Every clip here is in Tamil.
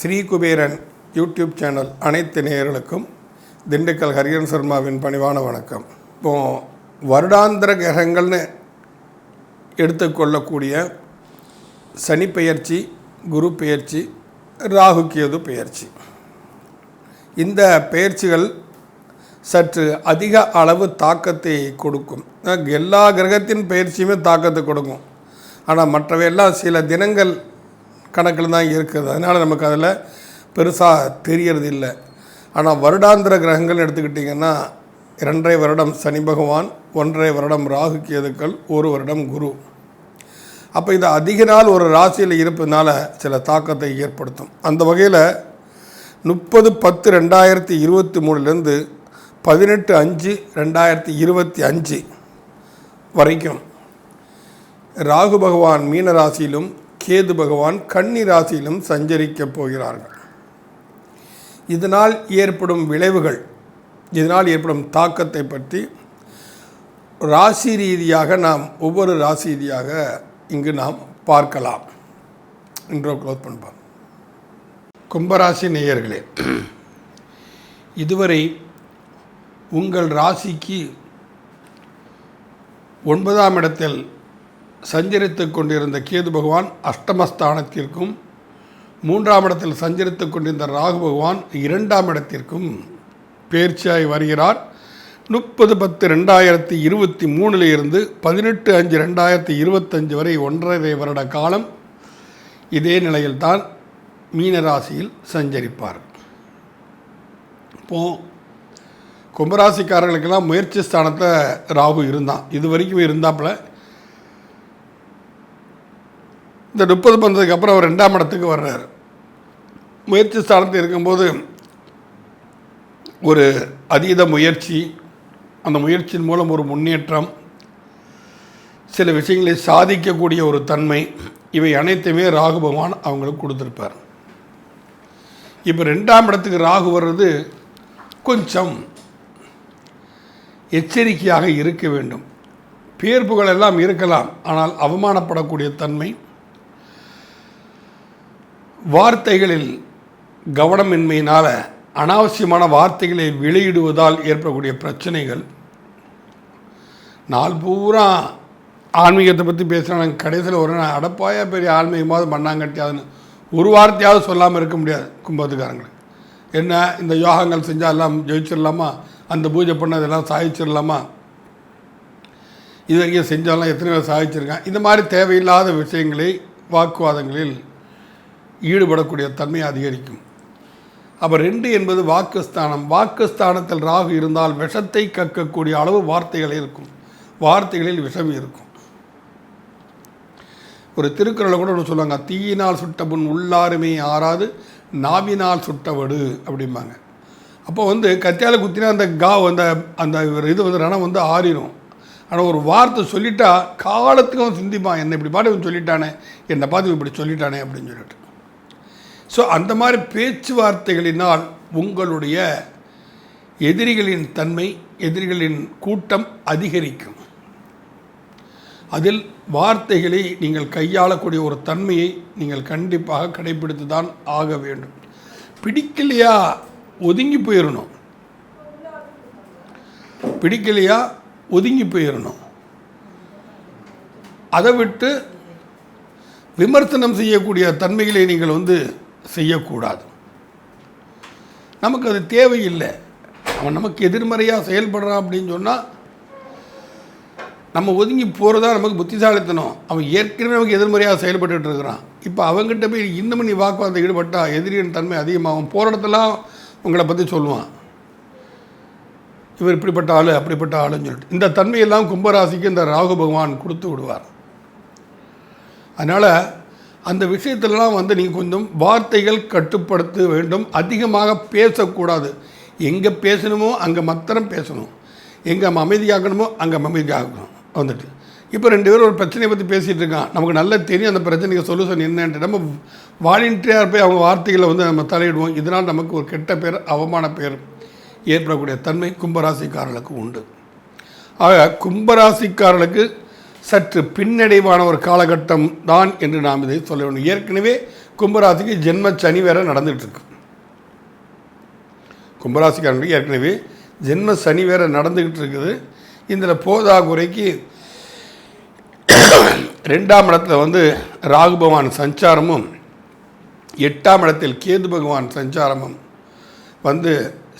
ஸ்ரீ குபேரன் யூடியூப் சேனல் அனைத்து நேயர்களுக்கும் திண்டுக்கல் ஹரியன் சர்மாவின் பணிவான வணக்கம். இப்போ வருடாந்திர கிரகங்கள்னு எடுத்துக்கொள்ளக்கூடிய சனி பெயர்ச்சி குரு பெயர்ச்சி ராகு கேது பெயர்ச்சி. இந்த பெயர்ச்சிகள் சற்று அதிக அளவு தாக்கத்தை கொடுக்கும். எல்லா கிரகத்தின் பயிற்சியுமே தாக்கத்தை கொடுக்கும். ஆனால் மற்றவையெல்லாம் சில தினங்கள் கணக்கில் தான் இருக்குது அதனால் நமக்கு அதில் பெருசாக தெரியறது இல்லை. ஆனால் வருடாந்திர கிரகங்கள் எடுத்துக்கிட்டிங்கன்னா இரண்டரை வருடம் சனி பகவான் ஒன்றரை வருடம் ராகு கேதுக்கள் ஒரு வருடம் குரு. அப்போ இது அதிக நாள் ஒரு ராசியில் இருப்பதனால சில தாக்கத்தை ஏற்படுத்தும். அந்த வகையில் முப்பது பத்து ரெண்டாயிரத்தி இருபத்தி மூணுலேருந்து பதினெட்டு அஞ்சு ரெண்டாயிரத்தி இருபத்தி அஞ்சு வரைக்கும் ராகு பகவான் மீன ராசியிலும் கேது பகவான் கன்னி ராசியிலும் சஞ்சரிக்கப் போகிறார்கள். இதனால் ஏற்படும் விளைவுகள் இதனால் ஏற்படும் தாக்கத்தை பற்றி ராசி ரீதியாக நாம் ஒவ்வொரு ராசி ரீதியாக இங்கு நாம் பார்க்கலாம். இன்றோ க்ளோஸ் பண்ணுவோம் கும்பராசி நேயர்களே இதுவரை உங்கள் ராசிக்கு ஒன்பதாம் இடத்தில் சஞ்சரித்து கொண்டிருந்த கேது பகவான் அஷ்டமஸ்தானத்திற்கும் மூன்றாம் இடத்தில் சஞ்சரித்து கொண்டிருந்த ராகு பகவான் இரண்டாம் இடத்திற்கும் பேர்ச்சியாய் வருகிறார். முப்பது பத்து ரெண்டாயிரத்தி இருபத்தி மூணில் இருந்து பதினெட்டு அஞ்சு ரெண்டாயிரத்தி இருபத்தஞ்சு வரை ஒன்றரை வருட காலம் இதே நிலையில்தான் மீனராசியில் சஞ்சரிப்பார். இப்போது கும்பராசிக்காரர்களுக்கெல்லாம் முயற்சி ஸ்தானத்தை ராகு இருந்தான். இது வரைக்கும் இருந்தாப்புல. இந்த முப்பது பந்ததுக்கு அப்புறம் அவர் ரெண்டாம் இடத்துக்கு வர்றார். முயற்சி ஸ்தானத்தில் இருக்கும்போது ஒரு அதீத முயற்சி அந்த முயற்சியின் மூலம் ஒரு முன்னேற்றம் சில விஷயங்களை சாதிக்கக்கூடிய ஒரு தன்மை இவை அனைத்துமே ராகு பகவான் அவங்களுக்கு கொடுத்துருப்பார். இப்போ ரெண்டாம் இடத்துக்கு ராகு வர்றது கொஞ்சம் எச்சரிக்கையாக இருக்க வேண்டும். பேர்ப்புகள் எல்லாம் இருக்கலாம் ஆனால் அவமானப்படக்கூடிய தன்மை. வார்த்தைகளில் கவனமின்மையினால் அனாவசியமான வார்த்தைகளை வெளியிடுவதால் ஏற்படக்கூடிய பிரச்சனைகள். நாள் பூரா ஆன்மீகத்தை பற்றி பேசுகிறேன் கடைசியில் ஒரு நாள் அடப்பாயா பெரிய ஆன்மீகமாவது மண்ணாங்கட்டியாதுன்னு ஒரு வார்த்தையாவது சொல்லாமல் இருக்க முடியாது கும்பத்துக்காரங்களுக்கு. என்ன இந்த யோகங்கள் செஞ்சால் எல்லாம் ஜெயிச்சிடலாமா? அந்த பூஜை பண்ண இதெல்லாம் சாதிச்சிடலாமா? இது வரைக்கும் செஞ்சாலும் எத்தனை பேர் சாதிச்சிருக்கான் இந்த மாதிரி தேவையில்லாத விஷயங்களை வாக்குவாதங்களில் ஈடுபடக்கூடிய தன்மை அதிகரிக்கும். அப்போ ரெண்டு என்பது வாக்குஸ்தானம். வாக்குஸ்தானத்தில் ராகு இருந்தால் விஷத்தை கக்கக்கூடிய அளவு வார்த்தைகளே இருக்கும். வார்த்தைகளில் விஷம் இருக்கும். ஒரு திருக்குறளை கூட ஒன்று சொல்லுவாங்க தீயினால் சுட்ட புண் உள்ளாருமே ஆறாது நாவினால் சுட்டவடு அப்படிம்பாங்க. அப்போ வந்து கத்தியால் குத்தினா அந்த கா அந்த அந்த ஒரு இது வந்து ரணம் வந்து ஆறிடும் ஆனால் ஒரு வார்த்தை சொல்லிட்டா காலத்துக்கும் சிந்திப்பான் என்னை இப்படி பாட்டு இவன் சொல்லிட்டானே என்னை பார்த்து இவன் இப்படி சொல்லிட்டானே அப்படின்னு சொல்லிட்டு. ஸோ அந்த மாதிரி பேச்சுவார்த்தைகளினால் உங்களுடைய எதிரிகளின் தன்மை எதிரிகளின் கூட்டம் அதிகரிக்கும். அதில் வார்த்தைகளை நீங்கள் கையாளக்கூடிய ஒரு தன்மையை நீங்கள் கண்டிப்பாக கடைபிடித்து தான் ஆக வேண்டும். பிடிக்கலையா? ஒதுங்கி போயிடணும் பிடிக்கலையா ஒதுங்கி போயிடணும் அதை விட்டு விமர்சனம் செய்யக்கூடிய தன்மைகளை நீங்கள் வந்து செய்யக்கூடாது. நமக்கு அது தேவையில்லை. அவன் நமக்கு எதிர்மறையாக செயல்படுறான் அப்படின்னு சொன்னால் நம்ம ஒதுங்கி போகிறதா நமக்கு புத்திசாலித்தனம். அவன் ஏற்கனவே நமக்கு எதிர்மறையாக செயல்பட்டுட்டு இருக்கிறான். இப்போ அவங்ககிட்ட போய் இன்னமும் நீ வாக்குவாதத்தை ஈடுபட்டா எதிரியின் தன்மை அதிகமாகும். போகிற இடத்துலாம் உங்களை பற்றி சொல்லுவான். இவர் இப்படிப்பட்ட ஆள் அப்படிப்பட்ட ஆளுன்னு சொல்லிட்டு. இந்த தன்மையெல்லாம் கும்பராசிக்கு இந்த ராகு பகவான் கொடுத்து விடுவார். அதனால் அந்த விஷயத்திலலாம் வந்து நீங்கள் கொஞ்சம் வார்த்தைகள் கட்டுப்படுத்த வேண்டும். அதிகமாக பேசக்கூடாது. எங்கே பேசணுமோ அங்கே மாத்திரம் பேசணும். எங்கே நம்ம அமைதியாகணுமோ அங்கே அமைதியாகணும். வந்துட்டு. இப்போ ரெண்டு பேரும் ஒரு பிரச்சனையை பற்றி பேசிகிட்டு இருக்கான். நமக்கு நல்லா தெரியும் அந்த பிரச்சனைக்கு சொல்யூஷன் என்னன்ட்டு. நம்ம வாலண்டியராக போய் அவங்க வார்த்தைகளை வந்து நம்ம தலையிடுவோம். இதனால் நமக்கு ஒரு கெட்ட பேர் அவமான பேர் ஏற்படக்கூடிய தன்மை கும்பராசிக்காரர்களுக்கு உண்டு. ஆக கும்பராசிக்காரர்களுக்கு சற்று பின்னடைவான ஒரு காலகட்டம் தான் என்று நாம் இதை சொல்ல வேண்டும். ஏற்கனவே கும்பராசிக்கு ஜென்ம சனி வேற நடந்துகிட்ருக்கு கும்பராசிக்காரங்களுக்கு ஏற்கனவே ஜென்ம சனி வேற நடந்துக்கிட்டு இருக்குது. இதில் போதா குறைக்கு ரெண்டாம் இடத்துல வந்து ராகு பகவான் சஞ்சாரமும் எட்டாம் இடத்தில் கேது பகவான் சஞ்சாரமும் வந்து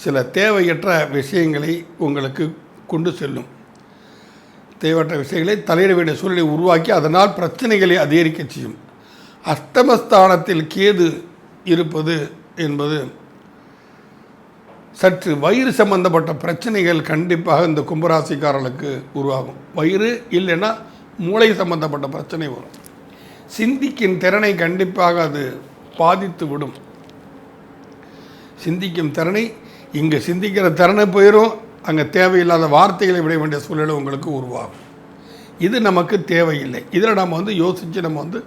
சில தேவையற்ற விஷயங்களை உங்களுக்கு கொண்டு செல்லும். தேவையற்ற விஷயங்களை தலையிட வேண்டிய சூழலை உருவாக்கி அதனால் பிரச்சனைகளை அதிகரிக்க செய்யும். அஷ்டமஸ்தானத்தில் கேது இருப்பது என்பது சற்று வயிறு சம்பந்தப்பட்ட பிரச்சனைகள் கண்டிப்பாக இந்த கும்பராசிக்காரர்களுக்கு உருவாகும். வயிறு இல்லைன்னா மூளை சம்பந்தப்பட்ட பிரச்சனை வரும். சிந்திக்கும் திறனை கண்டிப்பாக அது பாதித்து விடும். சிந்திக்கும் திறனை இங்கே சிந்திக்கிற திறனை போயிடும் அங்கே தேவையில்லாத வார்த்தைகளை விட வேண்டிய சூழ்நிலை உங்களுக்கு உருவாகும். இது நமக்கு தேவையில்லை. இதில் நம்ம வந்து யோசித்து நம்ம வந்து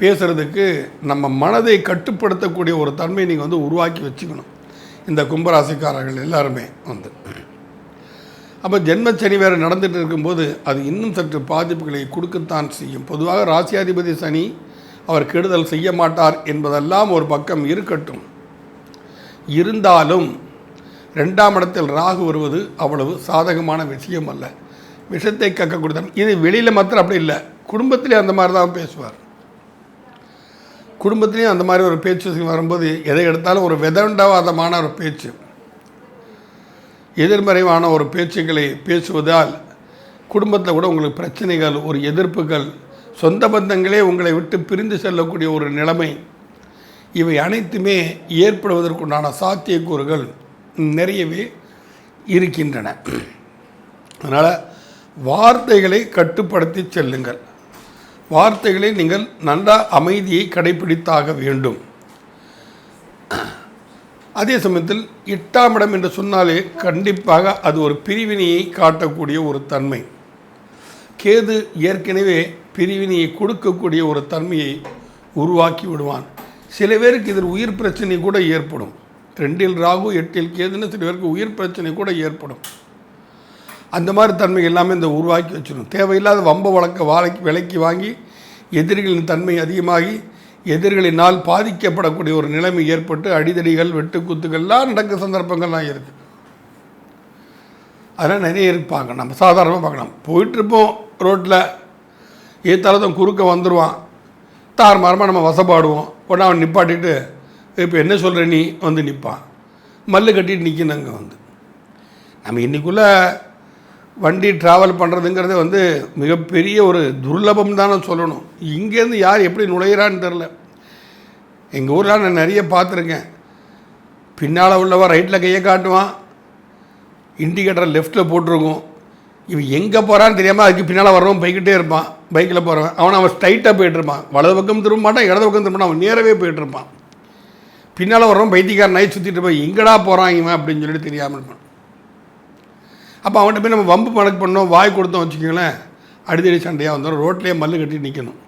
பேசுகிறதுக்கு நம்ம மனதை கட்டுப்படுத்தக்கூடிய ஒரு தன்மையை நீங்கள் வந்து உருவாக்கி வச்சுக்கணும். இந்த கும்பராசிக்காரர்கள் எல்லாருமே வந்து. அப்போ ஜென்மச்சனி வேறு நடந்துட்டு இருக்கும்போது அது இன்னும் சற்று பாதிப்புகளை கொடுக்கத்தான் செய்யும். பொதுவாக ராசியாதிபதி சனி அவர் கெடுதல் செய்ய மாட்டார் என்பதெல்லாம் ஒரு பக்கம் இருக்கட்டும். இருந்தாலும் ரெண்டாம் இடத்தில் ராகு வருவது அவ்வளவு சாதகமான விஷயம் அல்ல. விஷத்தை கக்கக்கூடிய இது வெளியில் மாத்திரம் அப்படி இல்லை. குடும்பத்திலே அந்த மாதிரி தான் பேசுவார். குடும்பத்திலையும் அந்த மாதிரி ஒரு பேச்சு வரும்போது எதை எடுத்தாலும் ஒரு விதண்டவாதமான ஒரு பேச்சு. எதிர்மறைவான ஒரு பேச்சுக்களை பேசுவதால் குடும்பத்தில் கூட உங்களுக்கு பிரச்சனைகள் ஒரு எதிர்ப்புகள் சொந்த பந்தங்களே உங்களை விட்டு பிரிந்து செல்லக்கூடிய ஒரு நிலைமை. இவை அனைத்துமே ஏற்படுவதற்குண்டான சாத்தியக்கூறுகள் நிறையவே இருக்கின்றன. அதனால் வார்த்தைகளை கட்டுப்படுத்தி செல்லுங்கள். வார்த்தைகளை நீங்கள் நல்ல அமைதியை கடைபிடித்தாக வேண்டும். அதே சமயத்தில் எட்டாம் இடம் என்று சொன்னாலே கண்டிப்பாக அது ஒரு பிரிவினையை காட்டக்கூடிய ஒரு தன்மை. கேது ஏற்கனவே பிரிவினையை கொடுக்கக்கூடிய ஒரு தன்மையை உருவாக்கி விடுவான். சில பேருக்கு இதில் உயிர் பிரச்சனை கூட ஏற்படும். ரெண்டில் ராகு எட்டில் கேதுன்னு சில பேருக்கு உயிர் பிரச்சனை கூட ஏற்படும். அந்த மாதிரி தன்மை எல்லாமே இந்த உருவாக்கி வச்சிடும் தேவையில்லாத வம்ப வழக்க வாழைக்கு விலைக்கு வாங்கி எதிரிகளின் தன்மை அதிகமாகி எதிரிகளினால் பாதிக்கப்படக்கூடிய ஒரு நிலைமை ஏற்பட்டு அடிதடிகள் வெட்டுக்குத்துகள்லாம் நடக்க சந்தர்ப்பங்கள்லாம் இருக்குது அதெல்லாம் நிறைய இருப்பாங்க. நம்ம சாதாரணமாக பார்க்கலாம். போயிட்டுருப்போம் ரோட்டில் ஏத்தாலதான் குறுக்க வந்துடுவான் தாறுமாறமாக நம்ம வசப்பாடுவோம். உடனே அவன் நிப்பாட்டிட்டு இப்போ என்ன சொல்கிற நீ? வந்து நிற்பான் மல்லு கட்டிட்டு நிற்கணும் அங்கே வந்து. நம்ம இன்றைக்குள்ளே வண்டி ட்ராவல் பண்ணுறதுங்கிறது வந்து மிகப்பெரிய ஒரு துர்லபம் தானே சொல்லணும். இங்கேருந்து யார் எப்படி நுழையிறான்னு தெரில எங்கள் ஊரில் நான் நிறைய பார்த்துருக்கேன். பின்னால் உள்ளவன் ரைட்டில் கையை காட்டுவான். இண்டிகேட்டர் லெஃப்ட்டில் போட்டிருக்கும். இவன் எங்கே போகிறான்னு தெரியாமல் அதுக்கு பின்னால் வர்றவன் போய்கிட்டே இருப்பான். பைக்கில் போகிறவன் அவன் அவன் ஸ்ட்ரைட்டாக போயிட்டுருப்பான் வலது பக்கம் திரும்ப மாட்டான் இடது பக்கம் திரும்ப மாட்டான். அவன் நேரவே போயிட்டு இருப்பான். பின்னால் வர்றவன் பைத்தியக்காரன் நைட் சுற்றிட்டு போய் எங்கடா போகிறான் இவன்? அப்படின்னு சொல்லிட்டு தெரியாமல் இருப்பான். அப்போ அவன்கிட்ட போய் நம்ம வம்பு பணக்கு பண்ணோம் வாய் கொடுத்தோம் வச்சுக்கோங்களேன். அடிதடி சண்டையாக வந்தோம் ரோட்லேயே மல்லு கட்டி நிற்கணும்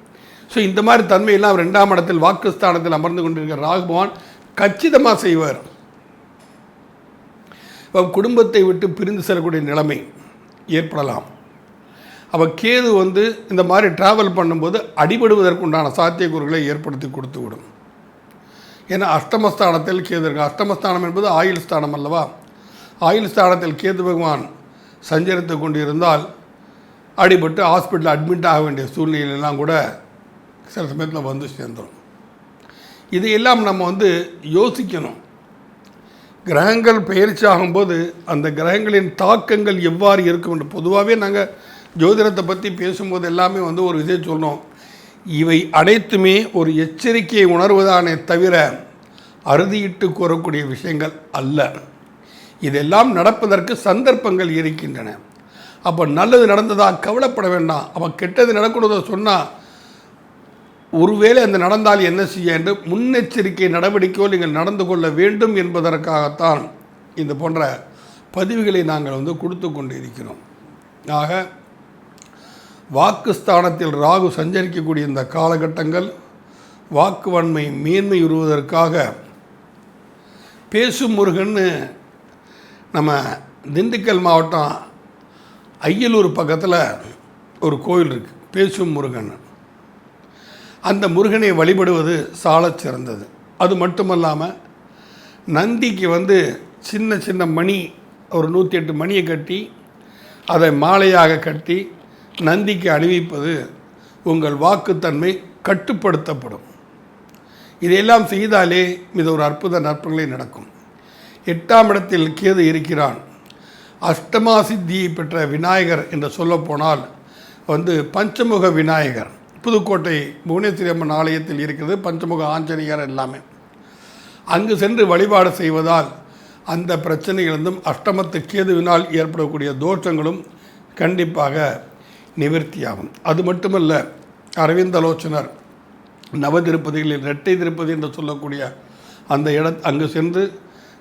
ஸோ இந்த மாதிரி தன்மையெல்லாம் ரெண்டாம் இடத்தில் வாக்குஸ்தானத்தில் அமர்ந்து கொண்டிருக்கிற ராகுபவான் கச்சிதமாக செய்வார். இப்போ குடும்பத்தை விட்டு பிரிந்து செல்லக்கூடிய நிலைமை ஏற்படலாம். அப்போ கேது வந்து இந்த மாதிரி ட்ராவல் பண்ணும்போது அடிபடுவதற்குண்டான சாத்தியக்கூறுகளை ஏற்படுத்தி கொடுத்து விடும். ஏன்னா அஷ்டமஸ்தானத்தில் கேது இருக்கு அஷ்டமஸ்தானம் என்பது ஆயுள் ஸ்தானம் அல்லவா? ஆயுள் ஸ்தானத்தில் கேது பகவான் சஞ்சரித்து கொண்டிருந்தால் அடிபட்டு ஹாஸ்பிட்டலில் அட்மிட் ஆக வேண்டிய சூழ்நிலையெல்லாம் கூட சில சமயத்தில் வந்து சேர்ந்துடும் இதையெல்லாம் நம்ம வந்து யோசிக்கணும். கிரகங்கள் பயிற்சி ஆகும்போது அந்த கிரகங்களின் தாக்கங்கள் எவ்வாறு இருக்கும் என்று பொதுவாகவே நாங்கள் ஜோதிடத்தை பற்றி பேசும்போது எல்லாமே வந்து ஒரு இதை சொன்னோம் இவை அனைத்துமே ஒரு எச்சரிக்கையை உணர்வதானே தவிர அறுதியிட்டு கூறக்கூடிய விஷயங்கள் அல்ல. இதெல்லாம் நடப்பதற்கு சந்தர்ப்பங்கள் இருக்கின்றன. அப்போ நல்லது நடந்ததா கவலைப்பட வேண்டாம். அப்போ கெட்டது நடக்கூடாத சொன்னால் ஒருவேளை அந்த நடந்தால் என்ன செய்ய என்று முன்னெச்சரிக்கை நடவடிக்கையோ நீங்கள் நடந்து கொள்ள வேண்டும் என்பதற்காகத்தான் இந்த போன்ற பதிவுகளை நாங்கள் வந்து கொடுத்து கொண்டு இருக்கிறோம் ஆக வாக்குஸ்தானத்தில் ராகு சஞ்சரிக்கக்கூடிய இந்த காலகட்டங்கள் வாக்கு வன்மை மேன்மையுறுவதற்காக பேசும் முருகன்னு நம்ம திண்டுக்கல் மாவட்டம் ஐயலூர் பக்கத்தில் ஒரு கோயில் இருக்குது பேசும் முருகன். அந்த முருகனை வழிபடுவது சாலச் சிறந்தது. அது மட்டுமல்லாமல் நந்திக்கு வந்து சின்ன சின்ன மணி ஒரு நூற்றி எட்டு மணியை கட்டி அதை மாலையாக கட்டி நந்திக்கு அணிவிப்பது உங்கள் வாக்குத்தன்மை கட்டுப்படுத்தப்படும். இதையெல்லாம் செய்தாலே இது ஒரு அற்புத நற்பங்களே நடக்கும். எட்டாம் இடத்தில் கேது இருக்கிறான். அஷ்டமா சித்தியை பெற்ற விநாயகர் என்று சொல்லப்போனால் வந்து பஞ்சமுக விநாயகர். புதுக்கோட்டை புவனேஸ்வரி அம்மன் ஆலயத்தில் இருக்கிறது பஞ்சமுக ஆஞ்சநேயர் எல்லாமே. அங்கு சென்று வழிபாடு செய்வதால் அந்த பிரச்சனைகளிலிருந்தும் அஷ்டமத்து கேதுவினால் ஏற்படக்கூடிய தோஷங்களும் கண்டிப்பாக நிவர்த்தியாகும். அது மட்டுமல்ல அரவிந்தலோச்சனர் நவ திருப்பதிகளில் இரட்டை திருப்பதி என்று சொல்லக்கூடிய அந்த இட அங்கு சென்று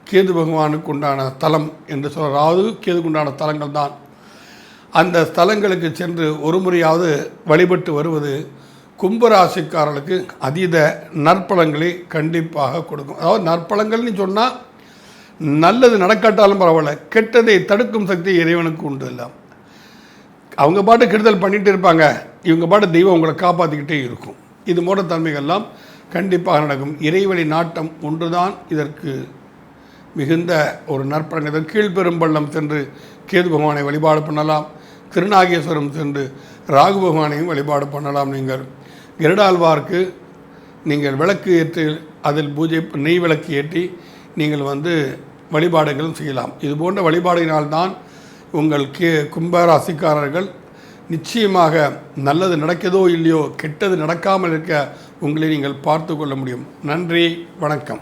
கேது பகவானுக்கு உண்டான தலம் என்று சொல்ல ராகு கேதுக்கு உண்டான தலங்கள் தான். அந்த ஸ்தலங்களுக்கு சென்று ஒரு முறையாவது வழிபட்டு வருவது கும்பராசிக்காரர்களுக்கு அதீத நற்பலங்களை கண்டிப்பாக கொடுக்கும். அதாவது நற்பலங்கள்னு சொன்னால் நல்லது நடக்காட்டாலும் பரவாயில்ல கெட்டதை தடுக்கும் சக்தி இறைவனுக்கு உண்டு இல்லை அவங்க பாட்டு கெடுதல் பண்ணிகிட்டு இருப்பாங்க இவங்க பாட்டு தெய்வம் உங்களை காப்பாற்றிக்கிட்டே இருக்கும். இது போன்ற தன்மைகள்லாம் கண்டிப்பாக நடக்கும். இறைவழி நாட்டம் ஒன்றுதான் இதற்கு மிகுந்த ஒரு நற்பலங்கள் கீழ்பெரும்பள்ளம் சென்று கேது பகவானை வழிபாடு பண்ணலாம். திருநாகேஸ்வரம் சென்று ராகு பகவானையும் வழிபாடு பண்ணலாம் நீங்கள். கருடாழ்வார்க்கு நீங்கள் விளக்கு ஏற்றி அதில் பூஜை நெய் விளக்கு ஏற்றி நீங்கள் வந்து வழிபாடுகளும் செய்யலாம். இது போன்ற வழிபாடுகளினால்தான் உங்கள் கே கும்பராசிக்காரர்கள் நிச்சயமாக நல்லது நடக்கதோ இல்லையோ கெட்டது நடக்காமல் இருக்க உங்களை நீங்கள் பார்த்து கொள்ள முடியும். நன்றி வணக்கம்.